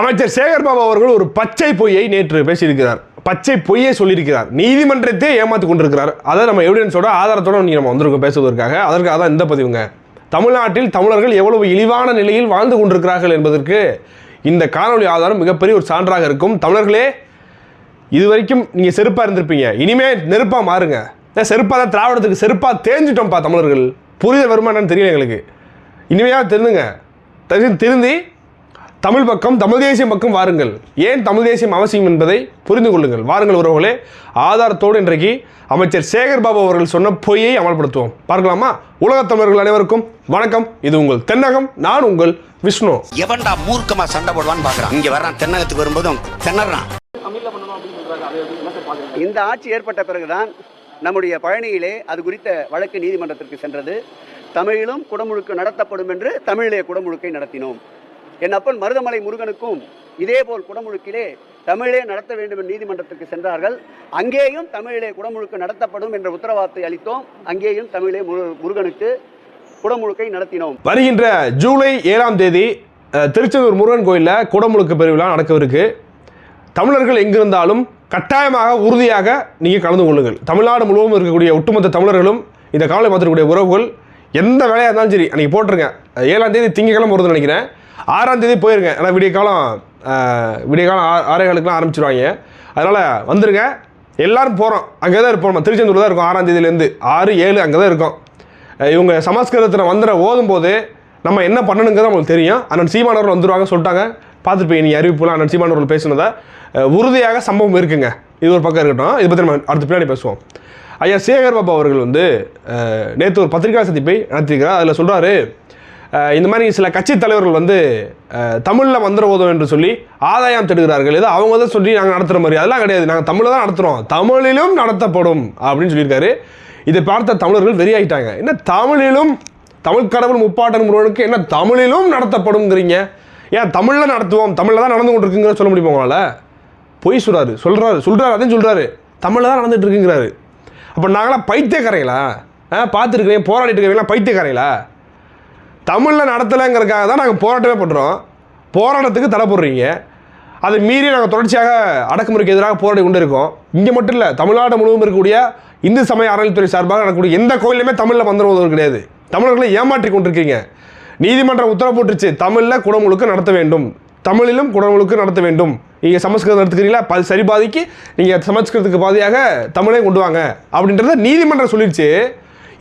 அமைச்சர் சேகர்பாபு அவர்கள் ஒரு பச்சை பொய்யை நேற்று பேசியிருக்கிறார். பச்சை பொய்யை சொல்லியிருக்கிறார். நீதிமன்றத்தை ஏமாத்தி கொண்டிருக்கிறார். அதை நம்ம எவிடன்ஸோட ஆதாரத்தோட நீங்கள் நம்ம வந்திருக்கோம் பேசுவதற்காக. அதற்காக தான் இந்த பதிவுங்க. தமிழ்நாட்டில் தமிழர்கள் எவ்வளவு இழிவான நிலையில் வாழ்ந்து கொண்டிருக்கிறார்கள் என்பதற்கு இந்த காணொளி ஆதாரம் மிகப்பெரிய ஒரு சான்றாக இருக்கும். தமிழர்களே இது வரைக்கும் நீங்கள் செருப்பாக இருந்திருப்பீங்க. இனிமேல் நெருப்பாக மாறுங்க. ஏன் செருப்பாக தான் திராவிடத்துக்கு செருப்பாக தேஞ்சிட்டோம்ப்பா தமிழர்கள். புரிதல் வருமானம் தெரியல எங்களுக்கு. இனிமையாக திருந்துங்க தகுதி திருந்தி தமிழ் பக்கம் தமிழ் தேசியம் பக்கம் வாருங்கள். ஏன் தமிழ் தேசியம் அவசியம் என்பதை புரிந்து கொள்ளுங்கள். வாருங்கள் உறவுகளே ஆதாரத்தோடு இன்றைக்கு அமைச்சர் சேகர் பாபு அவர்கள் சொன்ன பொய்யை அமல்படுத்துவோம். பார்க்கலாமா? உலகத் தமிழர்கள் அனைவருக்கும் வணக்கம். இது உங்கள் தென்னகம் நான் உங்கள் விஷ்ணு. எவன்டா மூர்க்கமா சண்டை போடுவான்னு பாக்குறான் இங்க வர்றான் தென்னகத்துக்கு வரும்போதும் திணறான். இந்த ஆட்சி ஏற்பட்ட பிறகுதான் நம்முடைய பழனியிலே அது குறித்த வழக்கு நீதிமன்றத்திற்கு சென்றது. தமிழிலும் குடமுழுக்கு நடத்தப்படும் என்று தமிழிலே குடமுழுக்கை நடத்தினோம். என் அப்பன் மருதமலை முருகனுக்கும் இதேபோல் குடமுழுக்கிலே தமிழே நடத்த வேண்டும் என்று நீதிமன்றத்திற்கு சென்றார்கள். அங்கேயும் தமிழிலே குடமுழுக்கு நடத்தப்படும் என்ற உத்தரவாதத்தை அளித்தோம். அங்கேயும் தமிழே முருகனுக்கு குடமுழுக்கை நடத்தினோம். வருகின்ற ஜூலை ஏழாம் தேதி திருச்செந்தூர் முருகன் கோயிலில் குடமுழுக்கு பெருவிழா நடக்கவிருக்கு. தமிழர்கள் எங்கிருந்தாலும் கட்டாயமாக உறுதியாக நீங்கள் கலந்து கொள்ளுங்கள். தமிழ்நாடு முழுவதும் இருக்கக்கூடிய ஒட்டுமொத்த தமிழர்களும் இந்த காலை பார்த்துக்கூடிய உறவுகள் எந்த வேலையாக இருந்தாலும் சரி அன்றைக்கி போட்டிருங்க ஏழாம் தேதி திங்கக்கிழமை வருதுன்னு நினைக்கிறேன். ஆறாம் தேதி போயிருங்க. ஆனால் விடிய காலம் விடிய காலம் ஆ- ஆறே காலுக்குலாம் ஆரம்பிச்சிருவாங்க. அதனால் வந்துடுங்க எல்லோரும் போகிறோம் அங்கே தான் இருப்போம் நம்ம. திருச்செந்தூர் தான் இருக்கும். ஆறாம் தேதியிலேருந்து ஆறு ஏழு அங்கே தான் இருக்கோம் இவங்க சமஸ்கிருதத்தில் வந்துட ஓதும்போது நம்ம என்ன பண்ணணுங்கிறது நம்மளுக்கு தெரியும். அண்ணன் சீமானவர்கள் வந்துருவாங்க சொல்லிட்டாங்க. பார்த்துருப்பீங்க நீ அறிவிப்புலாம் அண்ணன் சீமானவர்கள் பேசுனதை. உறுதியாக சம்பவம் இருக்குங்க. இது ஒரு பக்கம் இருக்கட்டும். இதை பற்றி நம்ம அடுத்த பின்னாடி பேசுவோம். ஐயா சேகர் பாபா அவர்கள் வந்து நேற்று ஒரு பத்திரிகா சந்திப்பை நடத்தியிருக்கிறார். அதில் சொல்கிறாரு இந்த மாதிரி சில கட்சி தலைவர்கள் வந்து தமிழில் வந்துட என்று சொல்லி ஆதாயம் தேடுகிறார்கள். ஏதோ அவங்க தான் சொல்லி நாங்கள் நடத்துகிற மாதிரி. அதெல்லாம் கிடையாது. நாங்கள் தமிழில் தான் நடத்துகிறோம் தமிழிலும் நடத்தப்படும் அப்படின்னு சொல்லியிருக்காரு. இதை பார்த்த தமிழர்கள் வெறியாயிட்டாங்க. என்ன தமிழிலும் தமிழ் கடவுள் முப்பாட்டன் முருகனுக்கு என்ன தமிழிலும் நடத்தப்படும்ங்கிறீங்க? ஏன் தமிழில் நடத்துவோம்? தமிழில் தான் நடந்து கொண்டிருக்குங்கிற சொல்ல முடியுமா உங்களால்? பொய் சொல்கிறாரு சொல்கிறாரு சொல்கிறாரு அதையும் சொல்கிறாரு தமிழில் தான் நடந்துட்டு இருக்குங்கிறாரு. அப்போ நாங்களாம் பைத்தியக்காரைங்களா? ஆ பார்த்துருக்கேன் போராடிட்டு இருக்கிறீங்களா பைத்தியக்காரைங்களா? தமிழில் நடத்தலைங்கிறதுக்காக தான் நாங்கள் போராட்டமே பண்ணுறோம் போராட்டத்துக்கு தடை போடுறீங்க. அதை மீறி நாங்கள் தொடர்ச்சியாக அடக்குமுறைக்கு எதிராக போராடி கொண்டு இருக்கோம் இங்கே மட்டும் இல்லை தமிழ்நாடு முழுவதும் இருக்கக்கூடிய இந்து சமய அறநிலைத்துறை சார்பாக நடக்கக்கூடிய எந்த கோயிலுமே தமிழில் வந்துடுவது கிடையாது. தமிழர்களை ஏமாற்றி கொண்டிருக்கீங்க. நீதிமன்றம் உத்தரவு போட்டுருச்சு தமிழில் குடமுழுக்கு நடத்த வேண்டும். தமிழிலும் குடமுழுக்கு நடத்த வேண்டும். நீங்கள் சமஸ்கிருதம் நடத்துக்கிறீங்களா? பல் சரி பாதிக்கு நீங்கள் சமஸ்கிருதத்துக்கு பாதியாக தமிழே கொண்டு வாங்க. அப்படின்றத நீதிமன்றம் சொல்லிடுச்சு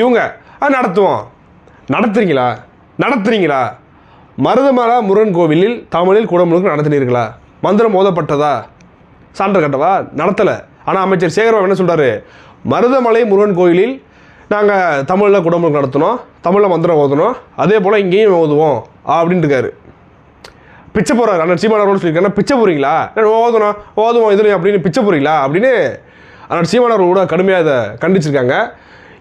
இவங்க அது நடத்துவோம். நடத்துறீங்களா? நடத்துறீங்களா? மருதமலை முருகன் கோவிலில் தமிழில் குடமுழுக்கு நடத்தினீர்களா? மந்திரம் மோதப்பட்டதா சான்று கட்டவா? நடத்தலை. ஆனால் அமைச்சர் சேகர்பாபு என்ன சொல்கிறாரு மருதமலை முருகன் கோயிலில் நாங்கள் தமிழில் குடமுழுக்கு நடத்தினோம் தமிழில் மந்திரம் ஓதணும் அதே போல் இங்கேயும் ஓதுவோம் அப்படின்னு இருக்காரு பிச்சை போகிறாரு அண்ணன் சீமானவர்கள் சொல்லியிருக்காங்க பிச்சை போகிறீங்களா ஓதணும் ஓதுவோம் இதுலையும் அப்படின்னு பிச்சை போகிறீங்களா அப்படின்னு அண்ணன் சீமானவர்கள் கூட கடுமையாக இதை கண்டிச்சிருக்காங்க.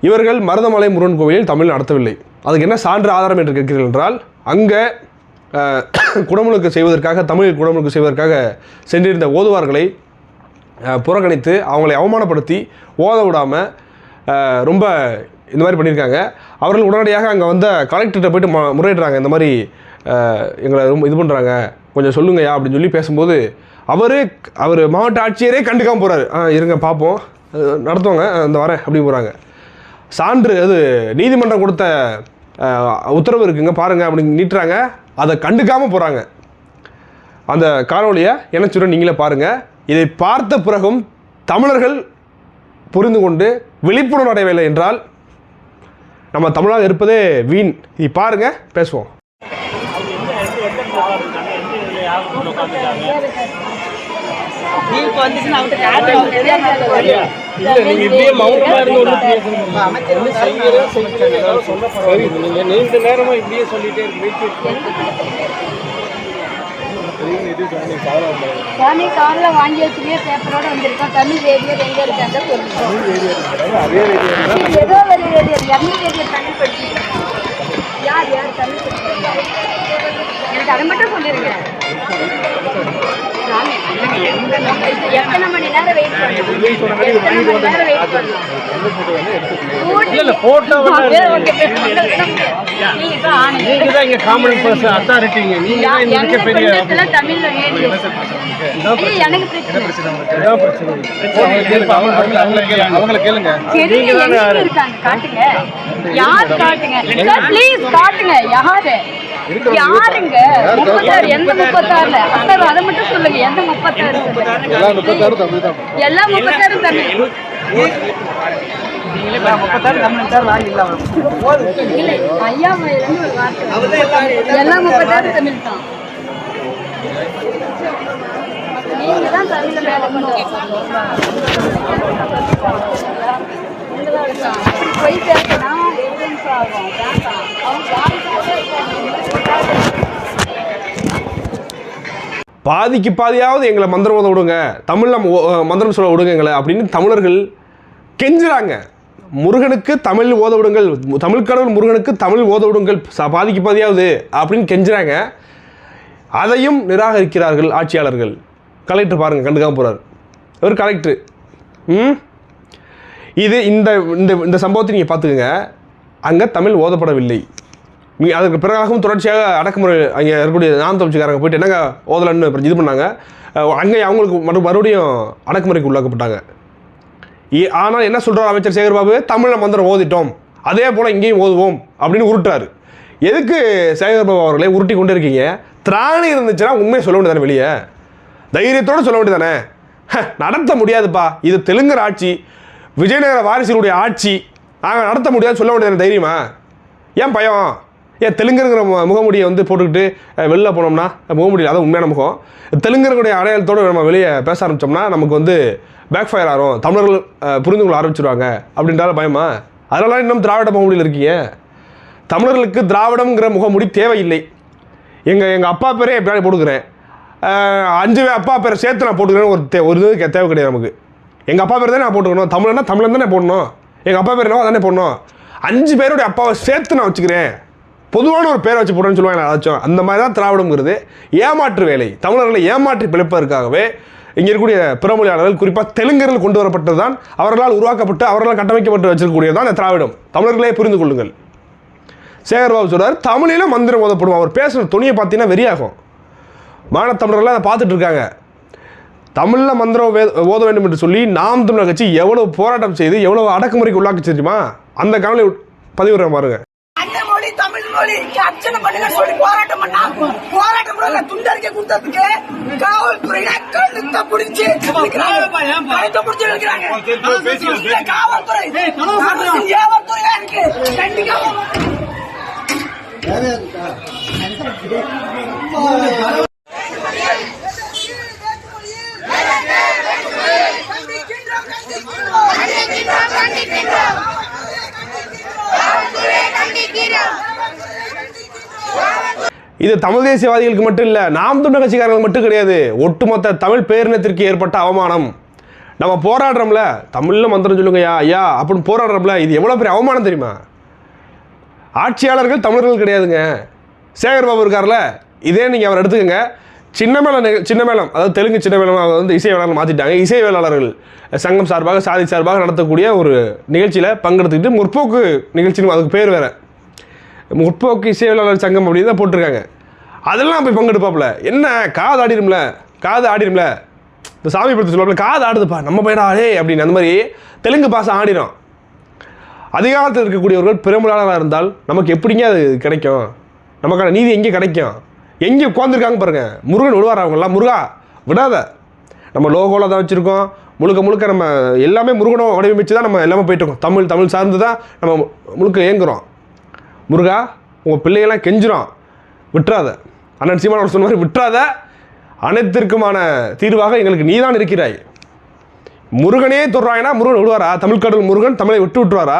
இவர்கள் மருதமலை முருகன் கோவிலில் தமிழ் நடத்தவில்லை. அதுக்கு என்ன சான்று ஆதாரம் என்று கேட்கிறீர்கள் என்றால் அங்கே குடமுழுக்கு செய்வதற்காக தமிழில் குடமுழுக்கு செய்வதற்காக சென்றிருந்த ஓதுவார்களை புறக்கணித்து அவங்களை அவமானப்படுத்தி ஓத விடாமல் ரொம்ப இந்த மாதிரி பண்ணியிருக்காங்க. அவர்கள் உடனடியாக அங்கே வந்த கலெக்டர்கிட்ட போயிட்டு ம முறையிடுறாங்க. இந்த மாதிரி எங்களை ரொம்ப இது பண்ணுறாங்க கொஞ்சம் சொல்லுங்கய்யா அப்படின்னு சொல்லி பேசும்போது அவர் அவர் மாவட்ட ஆட்சியரே கண்டுக்காமல் போகிறாரு இருங்க பார்ப்போம் நடத்துவாங்க. அந்த இந்த வரேன் அப்படி போகிறாங்க சான்று அது நீதிமன்றம் கொடுத்த உத்தரவு இருக்குங்க பாருங்க அப்படின்னு நீட்டுறாங்க. அதை கண்டுக்காமல் போகிறாங்க அந்த காணொலியை இணைச்சுடன் நீங்களே பாருங்கள் இதை பார்த்த பிறகும் தமிழர்கள் புரிந்து கொண்டு விழிப்புணர்வு அடையவில்லை என்றால் நம்ம தமிழாக இருப்பதே வீண். இது பாருங்க பேசுவோம். வந்துச்சுன்னா நீண்ட நேரமா இப்படியே சொல்லிட்டே சாமி காலைல வாங்கி வச்சுக்கே பேப்பரோட வந்திருக்கோம். தமிழ் ரேடியர் எங்க இருக்காங்க சொல்லுங்க ரேடியோ ஏதோ ஒரு ரேடியர் தமிழ் படிச்சிருக்கோம் யார் யார்? தமிழ் எனக்கு அதை மட்டும் சொல்லிருங்க. சாமி, எத்தனை மணி நேரம் வெயிட் போட்டோ. நீங்க தான் இங்க காமன் பர்சன் அத்தாரிட்டிங்க நீங்க தான் இந்த தமிழ்ல அவங்கள கேளுங்க. நீங்க தானே இருக்காங்க? காட்டுங்க. யார் காட்டுங்க? ப்ளீஸ் காட்டுங்க. யாரு? யாருங்க முப்பத்தாறு. எந்த முப்பத்தாறுல? சார் அதை மட்டும் சொல்லுங்க எந்த முப்பத்தாறு எல்லாம் முப்பத்தாறு தமிழ் தான். தமிழ். ஐயா இருந்து ஒரு வார்த்தை எல்லாம் முப்பத்தாறு தமிழ் தான். நீங்க தான் தமிழ்ல மேல கொண்டு போய் பேசினா எவிடன்ஸ் ஆகும். அவங்க பாதிக்கு பாதியாவது எங்களை மந்திரம் ஓத விடுங்க தமிழில் மந்திரம் சொல்ல விடுங்க எங்களை அப்படின்னு தமிழர்கள் கெஞ்சுறாங்க. முருகனுக்கு தமிழ் ஓத விடுங்கள். தமிழ் கடவுள் முருகனுக்கு தமிழ் ஓத விடுங்கள். பாதிக்கு பாதியாவது அப்படின்னு கெஞ்சுறாங்க. அதையும் நிராகரிக்கிறார்கள் ஆட்சியாளர்கள். கலெக்டர் பாருங்கள் கண்டுக்காம போகிறார் இவர் கலெக்டர். ம்? இது இந்த இந்த இந்த சம்பவத்தை நீங்கள் பார்த்துக்கோங்க. அங்கே தமிழ் ஓதப்படவில்லை. அதுக்கு பிறகாகவும் தொடர்ச்சியாக அடக்குமுறை அங்கே இருக்கக்கூடிய நாம் தமிழ்ச்சிக்காரங்க போயிட்டு என்னங்க ஓதலன்னு அப்புறம் இது பண்ணாங்க? அங்கே அவங்களுக்கு மறு மறுபடியும் அடக்குமுறைக்கு உள்ளாக்கப்பட்டாங்க. ஆனால் என்ன சொல்கிறார் அமைச்சர் சேகர்பாபு? தமிழை மந்திரம் ஓதிட்டோம். அதே போல் இங்கேயும் ஓதுவோம் அப்படின்னு உருட்டுறாரு. எதுக்கு சேகர்பாபு அவர்களே உருட்டி கொண்டு இருக்கீங்க? திராணி இருந்துச்சுன்னா உண்மையை சொல்ல வேண்டியதானே வெளியே? தைரியத்தோடு சொல்ல வேண்டியதானே நடத்த முடியாதுப்பா. இது தெலுங்கர் ஆட்சி விஜயநகர வாரிசுகளுடைய ஆட்சி. நாங்கள் நடத்த முடியாது சொல்ல வேண்டியதானே தைரியமா? ஏன் பயம்? ஏன் தெலுங்குங்கிற மு- முகமூடியை வந்து போட்டுக்கிட்டு வெளில போனோம்னா முகமூடி அதான் உண்மையான முகம். தெலுங்கர்களுடைய அடையாளத்தோடு நம்ம வெளியே பேச ஆரம்பித்தோம்னா நமக்கு வந்து பேக் ஃபயர் ஆகும். தமிழர்கள் புரிந்து கொள்ள ஆரம்பிச்சிருவாங்க. அப்படின்றால பயமா? அதனால இன்னும் திராவிட முகமுடியில் இருக்கீங்க. தமிழர்களுக்கு திராவிடம்ங்கிற முகமுடி தேவையில்லை. எங்கள் எங்கள் அப்பா பேரே எப்படியாவது போட்டுக்கிறேன். அஞ்சு பேர் அப்பா பேரை சேர்த்து நான் போட்டுக்கிறேன்னு ஒரு தே ஒரு இது தேவை கிடையாது நமக்கு. எங்கள் அப்பா பேர் தானே நான் போட்டுக்கணும். தமிழன்னா தமிழன் தானே போடணும். எங்கள் அப்பா பேர் என்னவோ தானே போடணும். அஞ்சு பேருடைய அப்பாவை சேர்த்து நான் வச்சுக்கிறேன். பொதுவான ஒரு பேரை வச்சு போடுறேன்னு சொல்லுவாங்க ஏதாச்சும் அந்த மாதிரி தான் திராவிடம்ங்கிறது. ஏமாற்று வேலை. தமிழர்களை ஏமாற்றி பிழைப்பதற்காகவே இங்கே இருக்கக்கூடிய பிறமொழியாளர்கள் குறிப்பாக தெலுங்கர்கள் கொண்டு வரப்பட்டது தான் அவர்களால் உருவாக்கப்பட்டு அவர்களால் கட்டமைக்கப்பட்டு வச்சிருக்கக்கூடியது தான் இந்த திராவிடம். தமிழர்களே புரிந்து கொள்ளுங்கள். சேகர்பாபு சொல்கிறார் தமிழில் மந்திரம் ஓதப்படும் அவர் பேசுகிற துணியை பார்த்தீங்கன்னா வெறியாகும். மானத்தமிழர்கள் அதை பார்த்துட்டு இருக்காங்க. தமிழில் மந்திரம் ஓத வேண்டும் என்று சொல்லி நாம் தமிழர் கட்சி எவ்வளோ போராட்டம் செய்து எவ்வளோ அடக்குமுறைக்கு உள்ளாக்கி தெரியுமா அந்த கவலை பதிவிடுறேன் பாருங்கள் மொழி அர்ச்சனை பண்ணுங்க சொல்லி போராட்டம் பண்ணா. போராட்டம் பண்ணல துண்டறிக்கை கொடுத்ததுக்கு காவல்துறையில கழுத்த பிடிச்சி கழுத்த பிடிச்சி இருக்கிறாங்க காவல்துறை அரசின் ஏவல்துறையா இருக்கு. கண்டிக்காம இது தமிழ் தேசியவாதிகளுக்கு மட்டும் இல்லை நாம் தமிழ் கட்சிக்காரர்கள் மட்டும் கிடையாது. ஒட்டுமொத்த தமிழ் பேரினத்திற்கு ஏற்பட்ட அவமானம். நம்ம போராடுறோம்ல தமிழில் மந்திரம் சொல்லுங்கய்யா ஐயா அப்படின்னு போராடுறோம்ல இது எவ்வளோ பெரிய அவமானம் தெரியுமா? ஆட்சியாளர்கள் தமிழர்கள் கிடையாதுங்க. சேகர் பாபு இருக்கார்ல இதே நீங்கள் அவர் எடுத்துக்கோங்க. சின்ன சின்னமேளம் சின்ன அதாவது தெலுங்கு சின்ன மேளம் வந்து இசை வேளாளர் மாற்றிட்டாங்க இசை வேளாளர்கள் சங்கம் சார்பாக சாதி சார்பாக நடத்தக்கூடிய ஒரு நிகழ்ச்சியில் பங்கெடுத்துக்கிட்டு முற்போக்கு நிகழ்ச்சின்னு அதுக்கு பேர் வேறு. முற்போக்கு இசையாளர் சங்கம் அப்படின்னு தான் போட்டிருக்காங்க. அதெல்லாம் போய் பங்கெடுப்பாப்புல. என்ன? காது ஆடிடும்ல. காது ஆடிடும்ல. இந்த சாமி படத்தை சொல்லுவாப்புல காது ஆடுதுப்பா நம்ம பையனா ஆடே அப்படின்னு. அந்த மாதிரி தெலுங்கு பாசம் ஆடிடும் அதிகாரத்தில் இருக்கக்கூடியவர்கள் பெரும்பாலாளராக இருந்தால் நமக்கு எப்படிங்க அது கிடைக்கும்? நமக்கான நீதி எங்கே கிடைக்கும்? எங்கே உட்காந்துருக்காங்க பாருங்க. முருகன் விழுவார் அவங்கெல்லாம்? முருகா விடாத. நம்ம லோகோவில் தான் வச்சுருக்கோம். முழுக்க முழுக்க நம்ம எல்லாமே முருகனும் வடிவமைச்சு தான் நம்ம எல்லாமே போயிட்டுருக்கோம் தமிழ் தமிழ் சார்ந்து தான் நம்ம முழுக்க இயங்குறோம். முருகா உங்கள் பிள்ளைகள்லாம் கெஞ்சிரும் விட்டுறாத. அண்ணன் சீமான் அவர் சொன்ன மாதிரி விட்டுறாத. அனைத்திற்குமான தீர்வாக எங்களுக்கு நீதான் இருக்கிறாய். முருகனே தொடுறாங்கன்னா முருகன் விடுவாரா? தமிழ் முருகன் தமிழை விட்டு விட்டுருவாரா?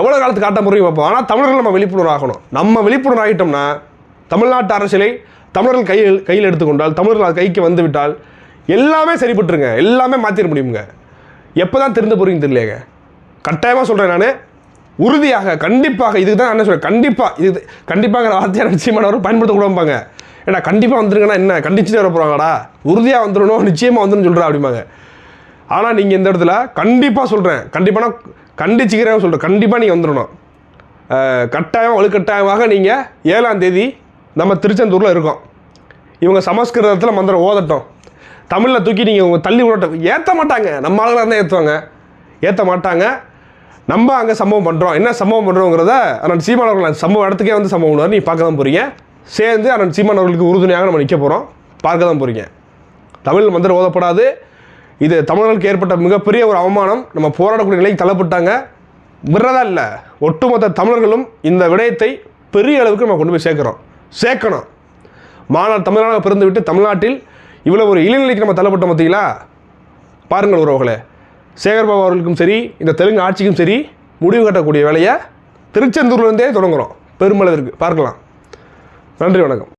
எவ்வளோ காலத்துக்கு காட்ட முறையும் பார்ப்போம் ஆனால் தமிழர்கள் நம்ம விழிப்புணர்வு ஆகணும். நம்ம விழிப்புணர்வு ஆகிட்டோம்னா தமிழ்நாட்டு அரசியலை தமிழர்கள் கையில் கையில் எடுத்துக்கொண்டால் தமிழர்கள் கைக்கு வந்து விட்டால் எல்லாமே சரிப்பட்டுருங்க. எல்லாமே மாற்றிட முடியுங்க எப்போ தான் திருந்து போகிறீங்க தெரியலையேங்க. கட்டாயமாக சொல்கிறேன் நான். உறுதியாக கண்டிப்பாக இதுக்கு தான் என்ன சொல்கிறேன் கண்டிப்பாக இது கண்டிப்பாங்கிற வார்த்தையை நிச்சயமானவரும் பயன்படுத்தக்கூடாம்பாங்க ஏன்னா கண்டிப்பாக வந்துருங்கன்னா என்ன? கண்டிச்சுட்டு வர போகிறாங்கடா உறுதியாக வந்துடணும் நிச்சயமாக வந்துடும் சொல்கிறா அப்படிம்பாங்க. ஆனால் நீங்கள் இந்த இடத்துல கண்டிப்பாக சொல்கிறேன் கண்டிப்பாக கண்டிச்சுக்கிறேன் சொல்கிறேன் கண்டிப்பாக நீங்கள் வந்துடணும் கட்டாயம் வலுக்கட்டாயமாக நீங்கள் ஏழாம் தேதி நம்ம திருச்செந்தூரில் இருக்கோம். இவங்க சமஸ்கிருதத்தில் மந்திரம் ஓதட்டும். தமிழில் தூக்கி நீங்கள் உங்கள் தள்ளி விடட்டும். ஏற்ற மாட்டாங்க. நம்ம ஆளுங்களாக தான் ஏற்றுவாங்க ஏற்ற மாட்டாங்க. நம்ம அங்கே சம்பவம் பண்ணுறோம் என்ன சம்பவம் பண்ணுறோங்கிறத அண்ணன் சீமான் அவர்கள் அந்த சம்பவம் இடத்துக்கே வந்து சம்பவம் பண்ணுவார் நீ பார்க்க தான் போகிறீங்க சேர்ந்து அண்ணன் சீமான் அவர்களுக்கு உறுதுணையாக நம்ம நிற்க போகிறோம் பார்க்க தான் போகிறீங்க தமிழ் மந்திரம் ஓதப்படாது. இது தமிழர்களுக்கு ஏற்பட்ட மிகப்பெரிய ஒரு அவமானம். நம்ம போராடக்கூடிய நிலைக்கு தள்ளப்பட்டாங்க. விடுறதா இல்லை. ஒட்டுமொத்த தமிழர்களும் இந்த விடயத்தை பெரிய அளவுக்கு நம்ம கொண்டு போய் சேர்க்குறோம். சேர்க்கணும். மாநாடு தமிழனாக பிறந்து விட்டு தமிழ்நாட்டில் இவ்வளோ ஒரு இளைநிலைக்கு நம்ம தள்ளப்பட்டோம் பார்த்தீங்களா பாருங்கள் உறவுகளே. சேகர்பாபு அவர்களுக்கும் சரி இந்த தெலுங்கு ஆட்சிக்கும் சரி முடிவு கட்டக்கூடிய வேலையை திருச்செந்தூர்லேருந்தே தொடங்குகிறோம் பெருமளவிற்கு. பார்க்கலாம். நன்றி வணக்கம்.